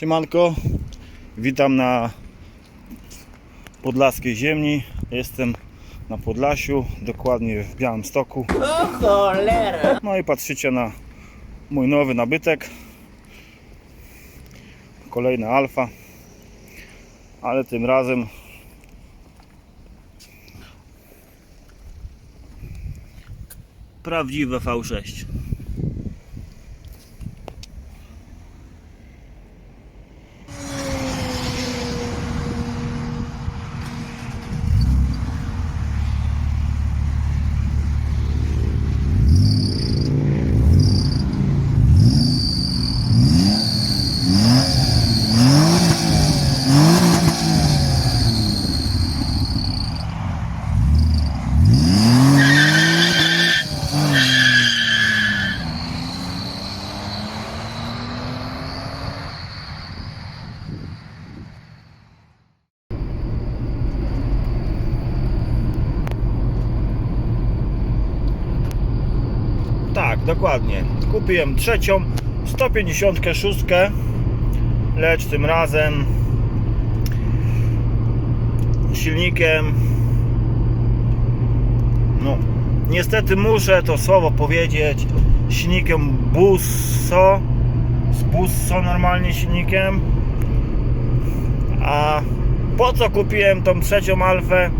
Siemanko, witam na podlaskiej ziemi. Jestem na Podlasiu, dokładnie w Białymstoku. O cholera! No i patrzycie na mój nowy nabytek. Kolejna alfa, ale tym razem prawdziwe V6. Tak, dokładnie. Kupiłem trzecią 156, lecz tym razem silnikiem. No, niestety muszę to słowo powiedzieć. Silnikiem Busso, z Busso normalnie silnikiem. A po co kupiłem tą trzecią Alfę?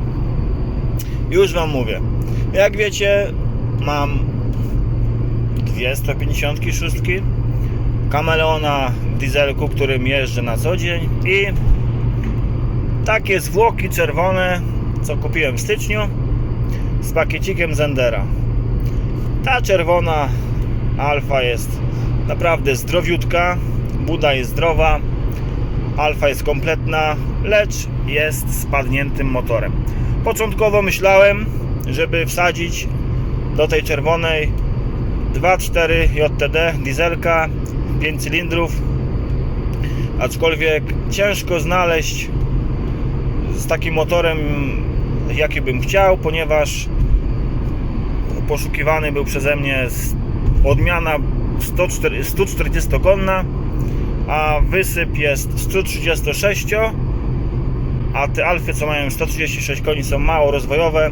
Już Wam mówię. Jak wiecie, mam dwie 156 kameleona w dieselku, którym jeżdżę na co dzień i takie zwłoki czerwone, co kupiłem w styczniu z pakiecikiem Zendera. Ta czerwona Alfa jest naprawdę zdrowiutka, Buda jest zdrowa, Alfa jest kompletna, lecz jest spadniętym motorem. Początkowo myślałem, żeby wsadzić do tej czerwonej 2.4 JTD dieselka 5 cylindrów. Aczkolwiek ciężko znaleźć z takim motorem jaki bym chciał ponieważ poszukiwany był przeze mnie odmiana 104 140 konna a wysyp jest 136 a te alfy co mają 136 koni są mało rozwojowe.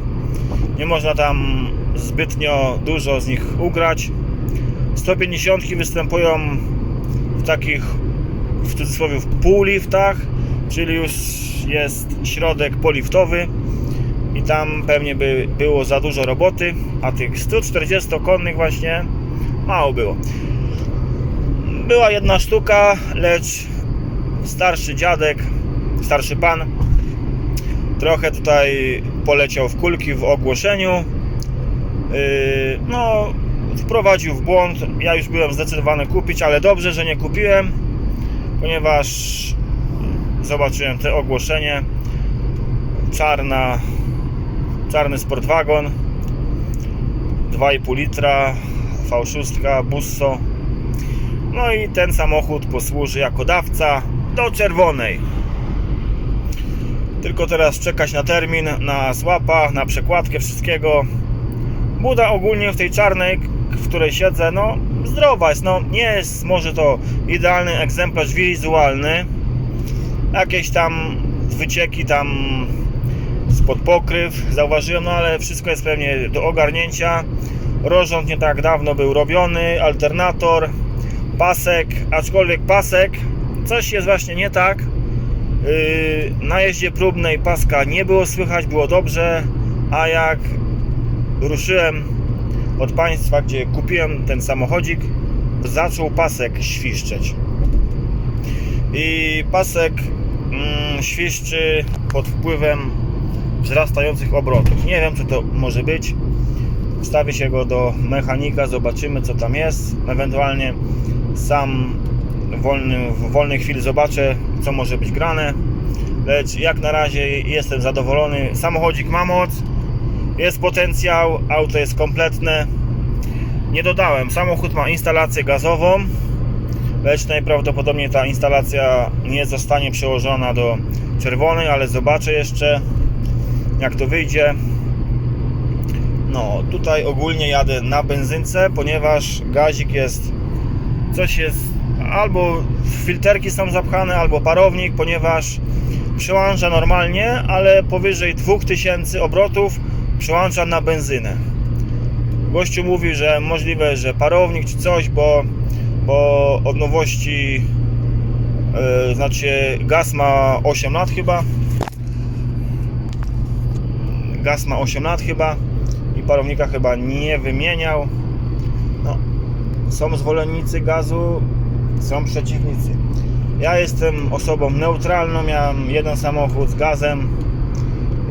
Nie można tam zbytnio dużo z nich ugrać. 150 występują w takich w cudzysłowie w półliftach czyli już jest środek poliftowy i tam pewnie by było za dużo roboty a tych 140 konnych właśnie mało było. Była jedna sztuka lecz starszy dziadek starszy pan trochę tutaj poleciał w kulki w ogłoszeniu no wprowadził w błąd. Ja już byłem zdecydowany kupić ale dobrze, że nie kupiłem ponieważ zobaczyłem te ogłoszenie. Czarna czarny sportwagon 2,5 litra V6 Busso. No i ten samochód posłuży jako dawca do czerwonej. Tylko teraz czekać na termin, na słapa, na przekładkę wszystkiego. Buda ogólnie w tej czarnej, w której siedzę, no zdrowa jest. No nie jest może to idealny egzemplarz wizualny. Jakieś tam wycieki tam spod pokryw zauważyłem, no ale wszystko jest pewnie do ogarnięcia. Rozrząd nie tak dawno był robiony, alternator, pasek, aczkolwiek pasek, coś jest właśnie nie tak. Yy, Na jeździe próbnej paska nie było słychać, było dobrze, a jak ruszyłem od państwa, gdzie kupiłem ten samochodzik, zaczął pasek świszczeć. I pasek mm, świszczy pod wpływem wzrastających obrotów. Nie wiem, co to może być. Wstawię się go do mechanika, zobaczymy, co tam jest. Ewentualnie sam w, wolnym, w wolnej chwili zobaczę, co może być grane. Lecz jak na razie jestem zadowolony. Samochodzik ma moc, jest potencjał, auto jest kompletne. Nie dodałem, samochód ma instalację gazową, lecz najprawdopodobniej ta instalacja nie zostanie przełożona do czerwonej, ale zobaczę jeszcze jak to wyjdzie. No, tutaj ogólnie jadę na benzynce, ponieważ gazik jest coś jest albo filterki są zapchane, albo parownik, ponieważ przełącza normalnie, ale powyżej 2000 obrotów przełącza na benzynę. Gościu mówi, że możliwe, że parownik czy coś, bo, bo od nowości yy, znaczy gaz ma 8 lat chyba. Gaz ma 8 lat chyba i parownika chyba nie wymieniał. No, są zwolennicy gazu, są przeciwnicy. Ja jestem osobą neutralną, miałem jeden samochód z gazem.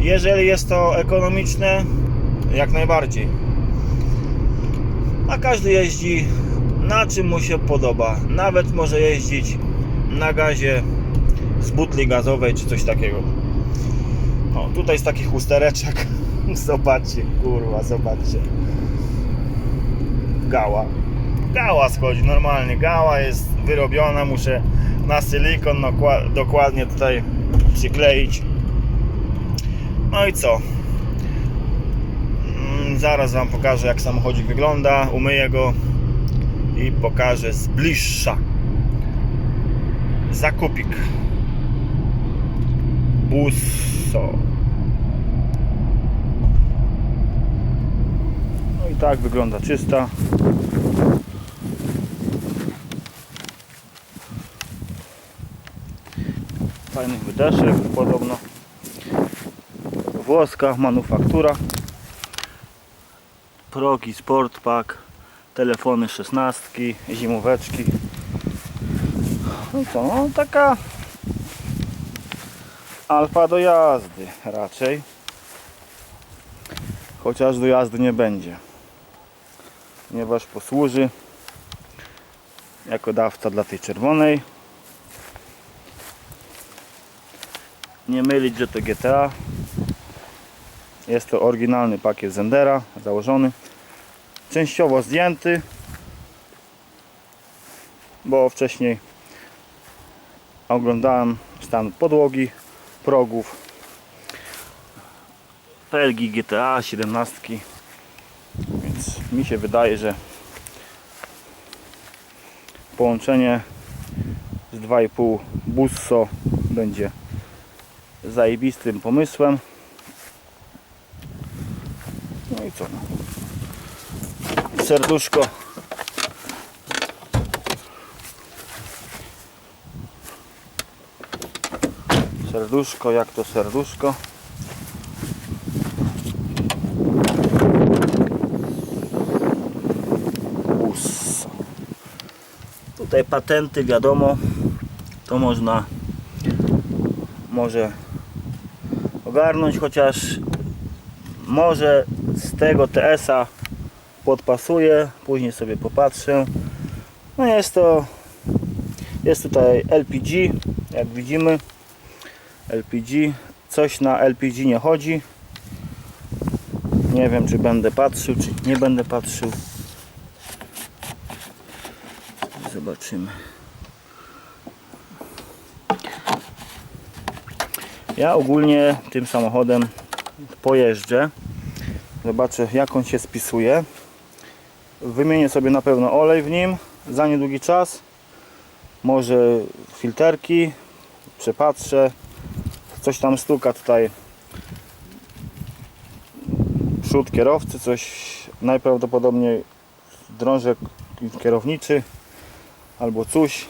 Jeżeli jest to ekonomiczne, jak najbardziej. A każdy jeździ na czym mu się podoba. Nawet może jeździć na gazie z butli gazowej czy coś takiego. Tutaj z takich ustereczek. Zobaczcie, kurwa, zobaczcie. Gała. Gała schodzi normalnie. Gała jest wyrobiona. Muszę na silikon dokła- dokładnie tutaj przykleić. No i co? Mm, Zaraz Wam pokażę jak samochodzik wygląda. Umyję go i pokażę z bliższa. Zakupik. Busso. No i tak wygląda czysta. Fajnych wydeszek podobno. Włoska manufaktura. Progi Sportpack. Telefony 16, zimóweczki. No co, no taka Alfa do jazdy raczej. Chociaż do jazdy nie będzie. Ponieważ posłuży jako dawca dla tej czerwonej. Nie mylić, że to GTA. Jest to oryginalny pakiet Zendera, założony. Częściowo zdjęty, bo wcześniej oglądałem stan podłogi, progów, felgi GTA 17, więc mi się wydaje, że połączenie z 2,5 Busso będzie zajebistym pomysłem. I co? Serduszko. Serduszko, jak to serduszko? Busso. Tutaj patenty, wiadomo, to można może ogarnąć, chociaż może z tego TS-a podpasuje, później sobie popatrzę. No jest to jest tutaj LPG, jak widzimy. LPG, coś na LPG nie chodzi. Nie wiem czy będę patrzył, czy nie będę patrzył. Zobaczymy. Ja ogólnie tym samochodem pojeżdżę. Zobaczę jak on się spisuje. Wymienię sobie na pewno olej w nim za niedługi czas. Może filterki. Przepatrzę. Coś tam stuka tutaj. Przód kierowcy, coś najprawdopodobniej drążek kierowniczy albo coś.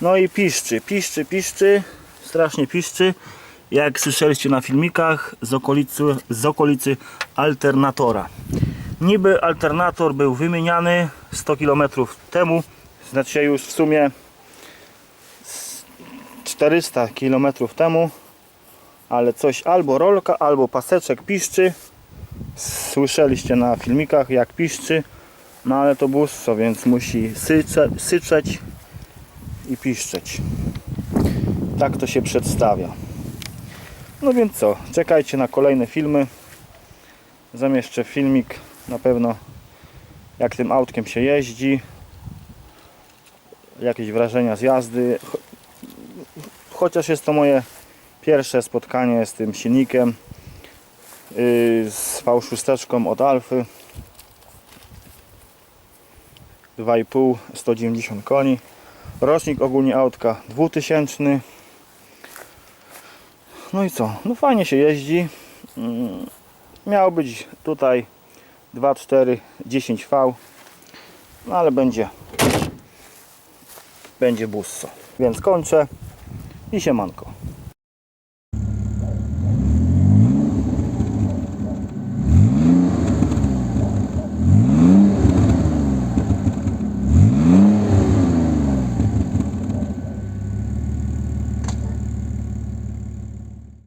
No i piszczy, piszczy, piszczy, strasznie piszczy. Jak słyszeliście na filmikach z okolicy, z okolicy alternatora. Niby alternator był wymieniany 100 km temu, znaczy już w sumie 400 km temu, ale coś albo rolka, albo paseczek piszczy. Słyszeliście na filmikach jak piszczy, no ale to busso, więc musi sycze, syczeć i piszczeć. Tak to się przedstawia. No więc co, czekajcie na kolejne filmy. Zamieszczę filmik na pewno jak tym autkiem się jeździ. Jakieś wrażenia z jazdy. Cho- Chociaż jest to moje pierwsze spotkanie z tym silnikiem yy, z V6 od Alfy 2,5 190 koni Rocznik ogólnie autka 2000. No i co? No fajnie się jeździ. Mm, Miał być tutaj 2.4 10V. No ale będzie będzie busso. Więc kończę i siemanko.